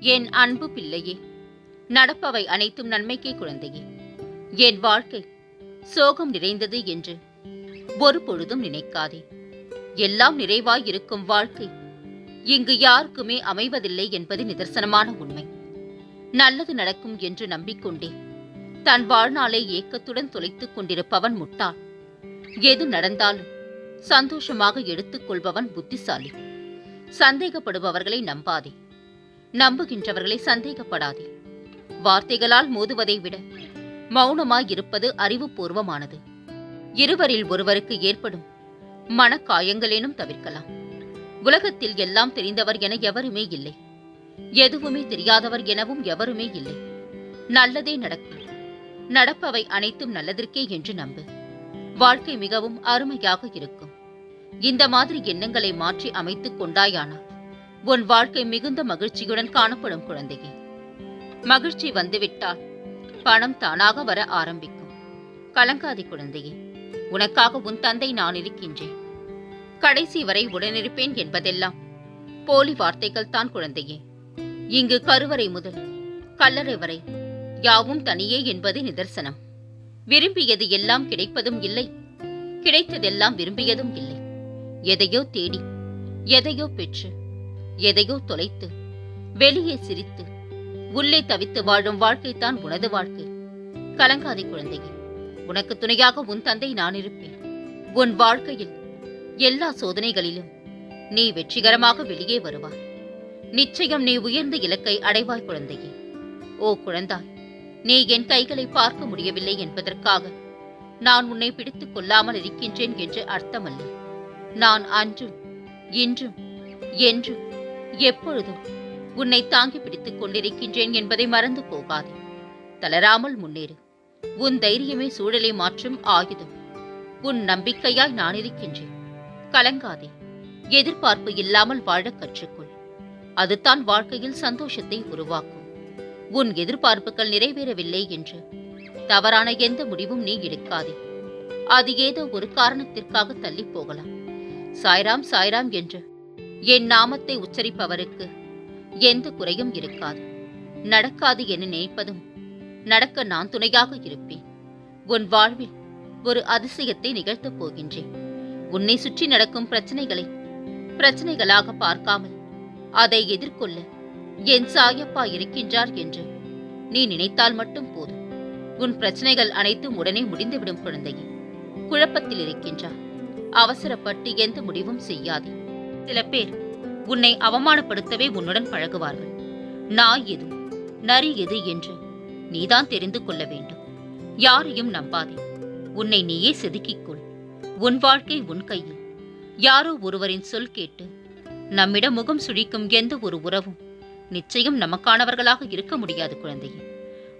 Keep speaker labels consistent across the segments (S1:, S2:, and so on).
S1: என் அன்பு பிள்ளையே நடப்பவை அனைத்தும் நன்மைக்கே குழந்தையே. என் வாழ்க்கை சோகம் நிறைந்தது என்று ஒரு பொழுதும் நினைக்காதே. எல்லாம் நிறைவாய் இருக்கும் வாழ்க்கை இங்கு யாருக்குமே அமைவதில்லை என்பது நிதர்சனமான உண்மை. நல்லது நடக்கும் என்று நம்பிக்கொண்டே தன் வாழ்நாளை ஏக்கத்துடன் தொலைத்துக் கொண்டிருப்பவன் முட்டாள். எது நடந்தாலும் சந்தோஷமாக எடுத்துக் கொள்பவன் புத்திசாலி. சந்தேகப்படுபவர்களை நம்பாதே. நம்புகின்றவர்களை சந்தேகப்படாதே. வார்த்தைகளால் மோதுவதை விட மௌனமாய் இருப்பது அறிவுபூர்வமானது. இருவரில் ஒருவருக்கு ஏற்படும் மனக்காயங்களேனும் தவிர்க்கலாம். உலகத்தில் எல்லாம் தெரிந்தவர் என எவருமே இல்லை. எதுவுமே தெரியாதவர் எனவும் எவருமே இல்லை. நல்லதே நடக்கும். நடப்பவை அனைத்தும் நல்லதற்கே என்று நம்பு. வாழ்க்கை மிகவும் அருமையாக இருக்கும். இந்த மாதிரி எண்ணங்களை மாற்றி அமைத்துக் கொண்டாயானா உன் வாழ்க்கை மிகுந்த மகிழ்ச்சியுடன் காணப்படும் குழந்தையே. மகிழ்ச்சி வந்துவிட்டால் பணம் தானாக வர ஆரம்பிக்கும். கலங்காதி குழந்தையே உனக்காக உன் தந்தை நான் இருக்கின்றேன். கடைசி வரை உடனிருப்பேன் என்பதெல்லாம் போலி வார்த்தைகள் தான் குழந்தையே. இங்கு கருவறை முதல் கல்லறை வரை யாவும் தனியே என்பது நிதர்சனம். விரும்பியது எல்லாம் கிடைப்பதும் இல்லை கிடைத்ததெல்லாம் விரும்பியதும் இல்லை. எதையோ தேடி எதையோ பெற்று எதையோ தொலைத்து வெளியே சிரித்து உள்ளே தவித்து வாழும் வாழ்க்கைத்தான் உனது வாழ்க்கை. கலங்காதே குழந்தையே உனக்கு துணையாக உன் தந்தை நான் இருப்பேன். உன் வாழ்க்கையில் எல்லா சோதனைகளிலும் நீ வெற்றிகரமாக வெளியே வருவாய். நிச்சயம் நீ உயர்ந்த இலக்கை அடைவாய் குழந்தையே. ஓ குழந்தாய் நீ என் கைகளை பார்க்க முடியவில்லை என்பதற்காக நான் உன்னை பிடித்துக் கொள்ளாமல் இருக்கின்றேன் என்று அர்த்தமல்ல. நான் அன்றும் இன்றும் என்றும் எப்பொழுதும் உன்னை தாங்கி பிடித்துக் கொண்டிருக்கின்றேன் என்பதை மறந்து போகாதே. தளராமல் முன்னேறு. உன் தைரியமே சூழலை மாற்றும் ஆயுதம். உன் நம்பிக்கையாய் நான் இருக்கின்றேன். கலங்காதே. எதிர்பார்ப்பு இல்லாமல் வாழக் கற்றுக்கொள். அதுதான் வாழ்க்கையில் சந்தோஷத்தை உருவாக்கும். உன் எதிர்பார்ப்புகள் நிறைவேறவில்லை என்று தவறான எந்த முடிவும் நீ எடுக்காதே. அது ஏதோ ஒரு காரணத்திற்காக தள்ளி போகலாம். சாய்ராம் சாய்ராம் என்று என் நாமத்தை உச்சரிப்பவருக்கு எந்த குறையும் இருக்காது. நடக்காது என நினைப்பதும் நடக்க நான் துணையாக இருப்பேன். உன் வாழ்வில் ஒரு அதிசயத்தை நிகழ்த்தப் போகின்றேன். உன்னை சுற்றி நடக்கும் பிரச்சனைகளை பிரச்சனைகளாக பார்க்காமல் அதை எதிர்கொள்ள என் சாயப்பா இருக்கின்றார் என்று நீ நினைத்தால் மட்டும் போதும். உன் பிரச்சனைகள் அனைத்தும் உடனே முடிந்துவிடும் குழந்தையே. குழப்பத்தில் இருக்கின்றார் அவசரப்பட்டு எந்த முடிவும் செய்யாதே. சில பேர் உன்னை அவமானப்படுத்தவே உன்னுடன் பழகுவார்கள். நாய் எது நரி எது என்று நீதான் தெரிந்து கொள்ள வேண்டும். யாரையும் நம்பாதே. உன்னை நீயே செதுக்கிக் கொள் உன் வாழ்க்கை உன் கையில். யாரோ ஒருவரின் சொல் கேட்டு நம்மிடம் முகம் சுழிக்கும் எந்த ஒரு உறவும் நிச்சயம் நமக்கானவர்களாக இருக்க முடியாது குழந்தையே.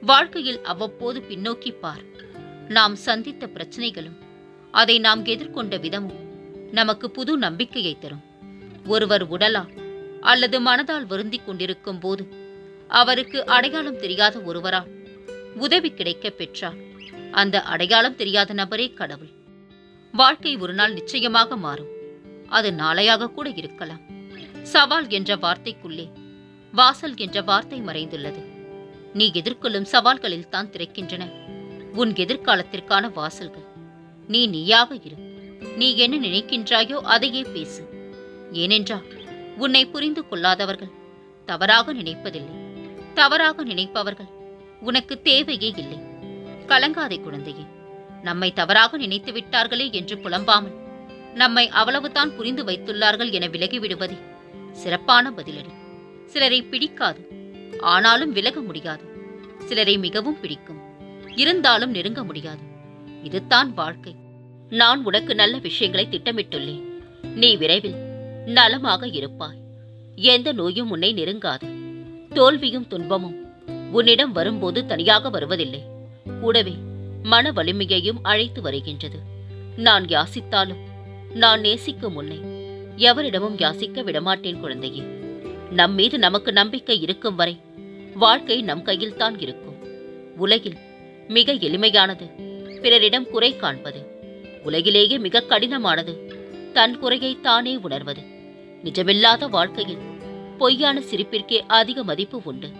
S1: வாழ்க்கையில் அவ்வப்போது பின்னோக்கி பார். நாம் சந்தித்த பிரச்சனைகளும் அதை நாம் எதிர்கொண்ட விதமும் நமக்கு புது நம்பிக்கையை தரும். ஒருவர் உடலால் அல்லது மனதால் வருந்திக் கொண்டிருக்கும் போது அவருக்கு அடையாளம் தெரியாத ஒருவரால் உதவி கிடைக்கப் பெற்றால் அந்த அடையாளம் தெரியாத நபரே கடவுள். வாழ்க்கை ஒரு நாள் நிச்சயமாக மாறும். அது நாளையாக கூட இருக்கலாம். சவால் என்ற வார்த்தைக்குள்ளே வாசல் என்ற வார்த்தை மறைந்துள்ளது. நீ எதிர்கொள்ளும் சவால்களில் தான் திறக்கின்றன உன் எதிர்காலத்திற்கான வாசல்கள். நீ நீயாக இரு. நீ என்ன நினைக்கின்றாயோ அதையே பேசு. ஏனென்றால் உன்னை புரிந்து கொள்ளாதவர்கள் தவறாக நினைப்பதில்லை. தவறாக நினைப்பவர்கள் உனக்கு தேவையே இல்லை. கலங்காதே குழந்தையே. நம்மை தவறாக நினைத்து விட்டார்களே என்று புலம்பாமல் நம்மை அவ்வளவுதான் புரிந்து வைத்துள்ளார்கள் என விலகிவிடுவதே சிறப்பான பதிலடி. சிலரை பிடிக்காது ஆனாலும் விலக முடியாது. சிலரை மிகவும் பிடிக்கும் இருந்தாலும் நெருங்க முடியாது. இதுதான் வாழ்க்கை. நான் உனக்கு நல்ல விஷயங்களை திட்டமிட்டுள்ளேன். நீ விரைவில் நலமாக இருப்பாய். எந்த நோயும் உன்னை நெருங்காது. தோல்வியும் துன்பமும் உன்னிடம் வரும்போது தனியாக வருவதில்லை. கூடவே மன வலிமையையும் அழைத்து வருகின்றது. நான் யாசித்தாலும் நான் நேசிக்கும் உன்னை எவரிடமும் யாசிக்க விடமாட்டேன் குழந்தையே. நம் மீது நமக்கு நம்பிக்கை இருக்கும் வரை வாழ்க்கை நம் கையில்தான் இருக்கும். உலகில் மிக எளிமையானது பிறரிடம் குறை காண்பது. உலகிலேயே மிக கடினமானது தன் குறையை தானே உணர்வது. நிஜமில்லாத வாழ்க்கையில் பொய்யான சிரிப்பிற்கே அதிக மதிப்பு உண்டு.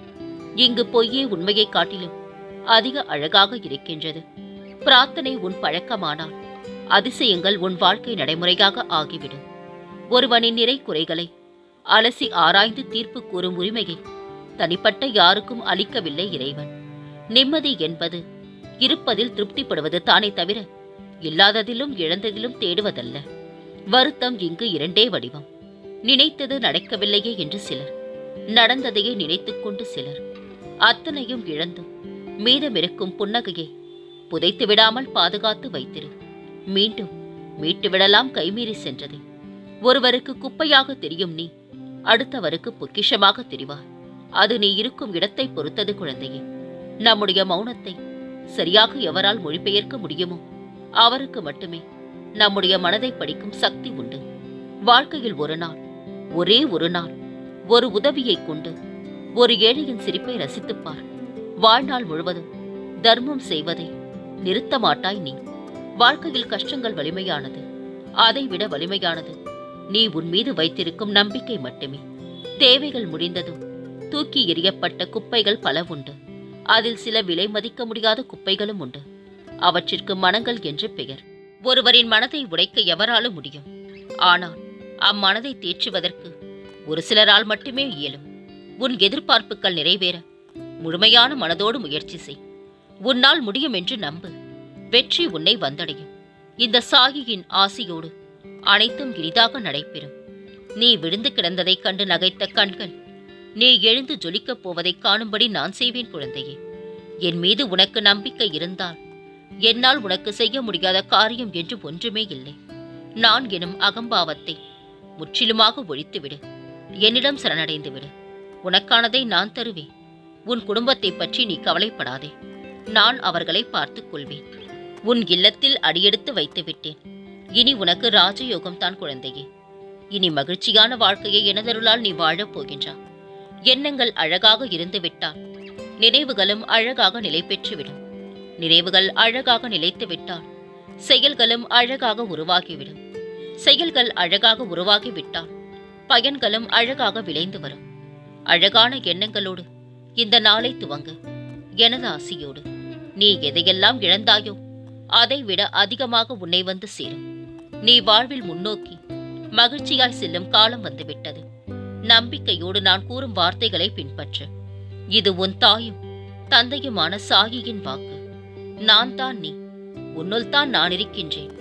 S1: இங்கு பொய்யே உண்மையை காட்டிலும் அதிக அழகாக இருக்கின்றது. பிரார்த்தனை உன் பழக்கமானால் அதிசயங்கள் உன் வாழ்க்கை நடைமுறையாக ஆகிவிடும். ஒருவனின் நிறை குறைகளை அலசி ஆராய்ந்து தீர்ப்பு கூறும் உரிமையை தனிப்பட்ட யாருக்கும் அளிக்கவில்லை இறைவன். நிம்மதி என்பது இருப்பதில் திருப்திப்படுவது தானே தவிர இல்லாததிலும் இழந்ததிலும் தேடுவதல்ல. வருத்தம் இங்கு இரண்டே வடிவம். நினைத்தது நடக்கவில்லையே என்று சிலர். நடந்ததையே நினைத்துக்கொண்டு சிலர். அத்தனையும் இழந்தும் மீதமிருக்கும் புன்னகையை புதைத்து விடாமல் பாதுகாத்து வைத்திரு. மீண்டும் மீட்டு விடலாம் கைமீறி சென்றது. ஒருவருக்கு குப்பையாக தெரியும் நீ அடுத்தவருக்கு பொக்கிஷமாக தெரிவார் அது நீ இருக்கும் இடத்தை பொறுத்தது குழந்தையே. நம்முடைய மௌனத்தை சரியாக எவரால் மொழிபெயர்க்க முடியுமோ அவருக்கு மட்டுமே நம்முடைய மனதை படிக்கும் சக்தி உண்டு. வாழ்க்கையில் ஒரு நாள் ஒரே ஒரு நாள் ஒரு உதவியைக் கொண்டு ஒரு ஏழையின் சிரிப்பை ரசித்துப்பார். வாழ்நாள் முழுவதும் தர்மம் செய்வதை நிறுத்த மாட்டாய் நீ. வாழ்க்கையில் கஷ்டங்கள் வலிமையானது அதைவிட வலிமையானது. நீ உன் மீது வைத்திருக்கும் நம்பிக்கை மட்டுமே. தேவைகள் முடிந்ததும் தூக்கி எறியப்பட்ட குப்பைகள் பல உண்டு. அதில் சில விலை மதிக்க முடியாத குப்பைகளும் உண்டு. அவற்றிற்கு மனங்கள் என்று பெயர். ஒருவரின் மனதை உடைக்க எவராலும் முடியும். ஆனால் அம்மனதை தேற்றுவதற்கு ஒரு சிலரால் மட்டுமே இயலும். உன் எதிர்பார்ப்புகள் நிறைவேற. முழுமையான மனதோடு முயற்சி செய். உன்னால் முடியும் என்று நம்பு. வெற்றி உன்னை வந்தடையும். இந்த சாகியின் ஆசியோடு அனைத்தும் இனிதாக நடைபெறும். நீ விழுந்து கிடந்ததைக் கண்டு நகைத்த கண்கள் நீ எழுந்து ஜொலிக்கப் போவதைக் காணும்படி நான் செய்வேன் குழந்தையே. என் மீது உனக்கு நம்பிக்கை இருந்தால் என்னால் உனக்கு செய்ய முடியாத காரியம் என்று ஒன்றுமே இல்லை. நான் எனும் அகம்பாவத்தை முற்றிலுமாக ஒழித்துவிடு. என்னிடம் சரணடைந்து விடு. உனக்கானதை நான் தருவேன். உன் குடும்பத்தை பற்றி நீ கவலைப்படாதே. நான் அவர்களை பார்த்துக் கொள்வேன். உன் இல்லத்தில் அடியெடுத்து வைத்து விட்டேன் இனி உனக்கு ராஜயோகம் தான் குழந்தையே. இனி மகிழ்ச்சியான வாழ்க்கையை எனதருளால் நீ வாழப் போகின்றா. எண்ணங்கள் அழகாக இருந்து விட்டால் நினைவுகளும் அழகாக நிலை பெற்றுவிடும் நினைவுகள் அழகாக நிலைத்து விட்டால் செயல்களும் அழகாக உருவாகிவிடும். செயல்கள் அழகாக உருவாகிவிட்டால் பயன்களும் அழகாக விளைந்து வரும். அழகான எண்ணங்களோடு இந்த நாளை துவங்கு. எனது ஆசையோடு. நீ எதையெல்லாம் இழந்தாயோ அதைவிட அதிகமாக உன்னை வந்து சேரும். நீ வாழ்வில் முன்னோக்கி மகிழ்ச்சியாய் செல்லும் காலம் வந்துவிட்டது. நம்பிக்கையோடு நான் கூறும் வார்த்தைகளை பின்பற்று. இது உன் தாயும் தந்தையுமான சாகியின் வாக்கு. நான் தான் நீ. உன்னுள் தான் நான் இருக்கின்றேன்.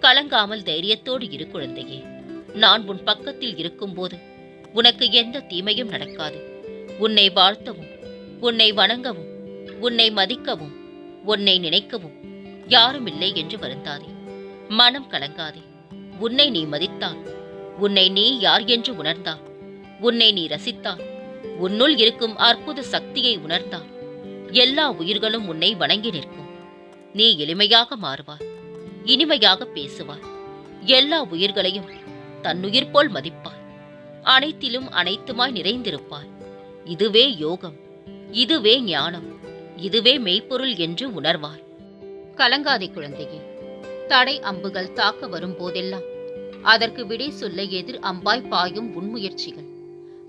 S1: கலங்காமல் தைரியத்தோடு இரு குழந்தையே. நான் உன் பக்கத்தில் இருக்கும்போது உனக்கு எந்த தீமையும் நடக்காது. உன்னை வாழ்த்தவும் உன்னை வணங்கவும் உன்னை மதிக்கவும் உன்னை நினைக்கவும் யாரும் இல்லை என்று வருந்தாதே. மனம் கலங்காதே. உன்னை நீ மதித்தால் உன்னை நீ யார் என்று உணர்ந்தால் உன்னை நீ ரசித்தால் உன்னுள் இருக்கும் அற்புத சக்தியை உணர்ந்தால் எல்லா உயிர்களும் உன்னை வணங்கி நிற்கும். நீ எளிமையாக மாறுவாய் இனிமையாக பேசுவாய். எல்லா உயிர்களையும் தன்னுயிர் போல் மதிப்பாய். அனைத்திலும் அனைத்துமாய் நிறைந்திருப்பாய். இதுவே யோகம் இதுவே ஞானம் இதுவே மெய்ப்பொருள் என்று உணர்வாய். கலங்காதே குழந்தையே தடை அம்புகள் தாக்க வரும் போதெல்லாம் அதற்கு விடை சொல்ல எதிர் அம்பாய் பாயும் உன் முயற்சிகள்.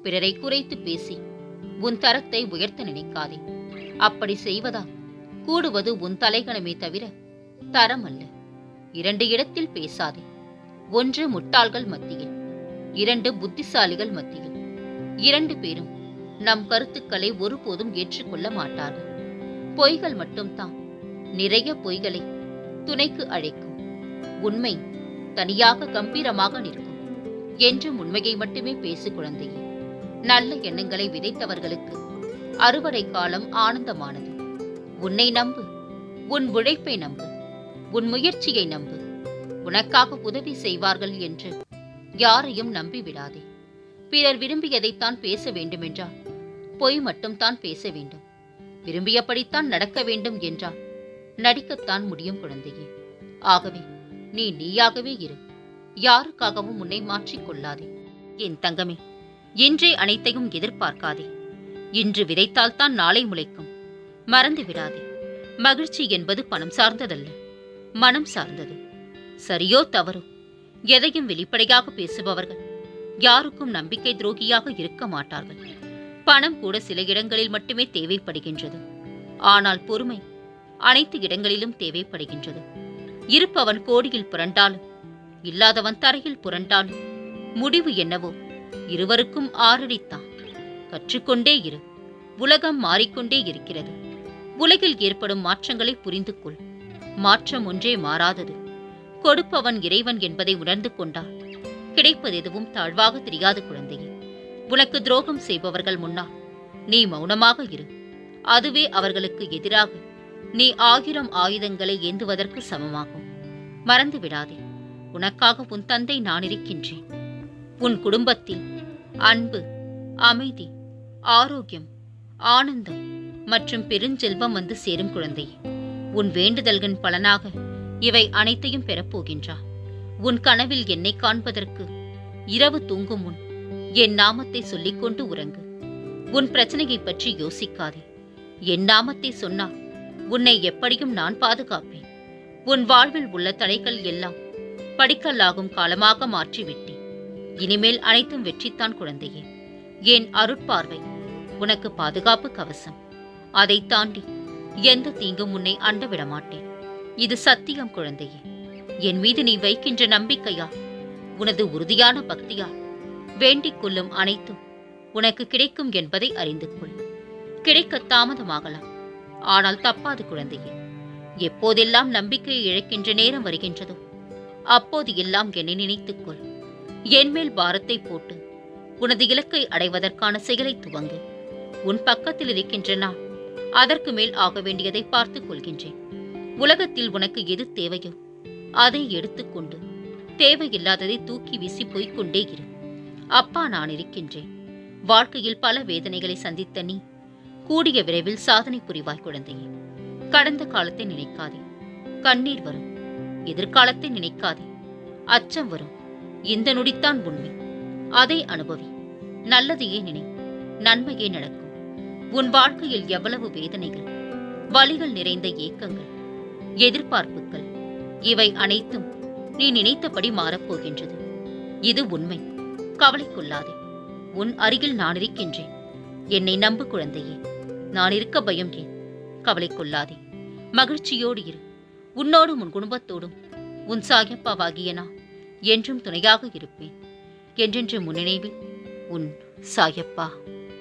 S1: பிறரை குறைத்து பேசி உன் தரத்தை உயர்த்த நினைக்காதே. அப்படி செய்வதால் கூடுவது உன் தலைகணமே தவிர தரம் அல்ல இரண்டு இடத்தில் பேசாதே. ஒன்று முட்டாள்கள் மத்தியில் இரண்டு புத்திசாலிகள் மத்தியில். இரண்டு பேரும் நம் கருத்துக்களை ஒருபோதும் ஏற்றுக்கொள்ள மாட்டார்கள். பொய்கள் மட்டும்தான் நிறைய பொய்களை துணைக்கு அழைக்கும். உண்மை தனியாக கம்பீரமாக நிற்கும் என்றும் உண்மையை மட்டுமே பேசு குழந்தையே. நல்ல எண்ணங்களை விதைத்தவர்களுக்கு அறுவடை காலம் ஆனந்தமானது. உன்னை நம்பு. உன் உழைப்பை நம்பு. உன் முயற்சியை நம்பு. உனக்காக உதவி செய்வார்கள் என்று யாரையும் நம்பி விடாதே. பிறர் விரும்பியதைத்தான் பேச வேண்டுமென்றால் பொய் மட்டும்தான் பேச வேண்டும். விரும்பியபடித்தான் நடக்க வேண்டும் என்றால் நடிக்கத்தான் முடியும் குழந்தையே. ஆகவே நீ நீயாகவே இரு. யாருக்காகவும் உன்னை மாற்றிக் கொள்ளாதே. என் தங்கமே இன்றே அனைத்தையும் எதிர்பார்க்காதே. இன்று விதைத்தால்தான் நாளை முளைக்கும். மறந்து விடாதே மகிழ்ச்சி என்பது பணம் சார்ந்ததல்ல. மனம் சார்ந்தது. சரியோ தவறோ? எதையும் வெளிப்படையாக பேசுபவர்கள். யாருக்கும் நம்பிக்கை துரோகியாக இருக்க மாட்டார்கள். பணம் கூட சில இடங்களில் மட்டுமே தேவைப்படுகின்றது. ஆனால் பொறுமை அனைத்து இடங்களிலும் தேவைப்படுகின்றது. இருப்பவன் கோடியில் புரண்டாலும் இல்லாதவன் தரையில் புரண்டாலும் முடிவு என்னவோ? இருவருக்கும் ஆறடித்தான். கற்றுக்கொண்டே இரு. உலகம் மாறிக்கொண்டே இருக்கிறது. உலகில் ஏற்படும் மாற்றங்களை புரிந்து கொள் மாற்றம் ஒன்றே மாறாதது. கொடுப்பவன் இறைவன் என்பதை உணர்ந்து கொண்டால் கிடைப்பது எதுவும் தாழ்வாக தெரியாது குழந்தையே. உனக்கு துரோகம் செய்பவர்கள் முன்னால் நீ மௌனமாக இரு. அதுவே அவர்களுக்கு எதிராக நீ ஆயிரம் ஆயுதங்களை ஏந்துவதற்கு சமமாகும். மறந்து விடாதே. உனக்காக உன் தந்தை நான் இருக்கின்றேன். உன் குடும்பத்தில் அன்பு அமைதி ஆரோக்கியம் ஆனந்தம் மற்றும் பெருஞ்செல்வம் வந்து சேரும் குழந்தை. உன் வேண்டுதல்களின் பலனாக இவை அனைத்தையும் பெறப்போகின்றாய் உன் கனவில் என்னை காண்பதற்கு இரவு தூங்கும் முன் என் நாமத்தை சொல்லிக்கொண்டு உறங்கு. உன் பிரச்சனையை பற்றி யோசிக்காதே. என் நாமத்தை சொன்னால் உன்னை எப்படியும் நான் பாதுகாப்பேன். உன் வாழ்வில் உள்ள தடைகள் எல்லாம் படிக்கல்லாகும் காலமாக மாற்றிவிட்டேன் இனிமேல் அனைத்தும் வெற்றித்தான் குழந்தையே. என் அருட்பார்வை உனக்கு பாதுகாப்பு கவசம். அதை தாண்டி எந்த தீங்கும் உன்னை அண்டவிட மாட்டேன் இது சத்தியம் குழந்தையே. என் மீது நீ வைக்கின்ற நம்பிக்கையா? உனது உறுதியான பக்தியா? வேண்டிக் கொள்ளும் அனைத்தும் உனக்கு கிடைக்கும் என்பதை அறிந்து கொள். கிடைக்க தாமதமாகலாம். ஆனால் தப்பாது குழந்தையே. எப்போதெல்லாம் நம்பிக்கையை இழக்கின்ற நேரம் வருகின்றதோ அப்போது எல்லாம் என்னை நினைத்துக் கொள். என்மேல் பாரத்தை போட்டு உனது இலக்கை அடைவதற்கான செயலை துவங்கு. உன் பக்கத்தில் இருக்கின்ற நான் அதற்கு மேல் ஆக வேண்டியதை பார்த்துக் கொள்கின்றேன். உலகத்தில் உனக்கு எது தேவையோ அதை எடுத்துக்கொண்டு தேவையில்லாததை தூக்கி வீசி போய்க் கொண்டே இரு. அப்பா நான் இருக்கின்றேன். வாழ்க்கையில் பல வேதனைகளை சந்தித்த நீ கூடிய விரைவில் சாதனை புரிவாய் குழந்தையே. கடந்த காலத்தை நினைக்காதே. கண்ணீர் வரும். எதிர்காலத்தை நினைக்காதே. அச்சம் வரும். இந்த நொடித்தான் உண்மை. அதை அனுபவி. நல்லதையே நினை. நன்மையே நடக்கும். உன் வாழ்க்கையில் எவ்வளவு வேதனைகள் வலிகள் நிறைந்த ஏக்கங்கள் எதிர்பார்ப்புகள் இவை அனைத்தும் நீ நினைத்தபடி மாறப்போகின்றது. இது உண்மை. கவலை கொள்ளாதே உன் அருகில் நான் இருக்கின்றேன். என்னை நம்பு குழந்தையே. நான் இருக்க பயம் ஏன்? கவலை கொள்ளாதே மகிழ்ச்சியோடு இரு. உன்னோடும் உன் குடும்பத்தோடும் உன் சாயப்பாவாகிய நான் என்றும் துணையாக இருப்பேன். என்றென்று முன்னினைவில் உன் சாயப்பா.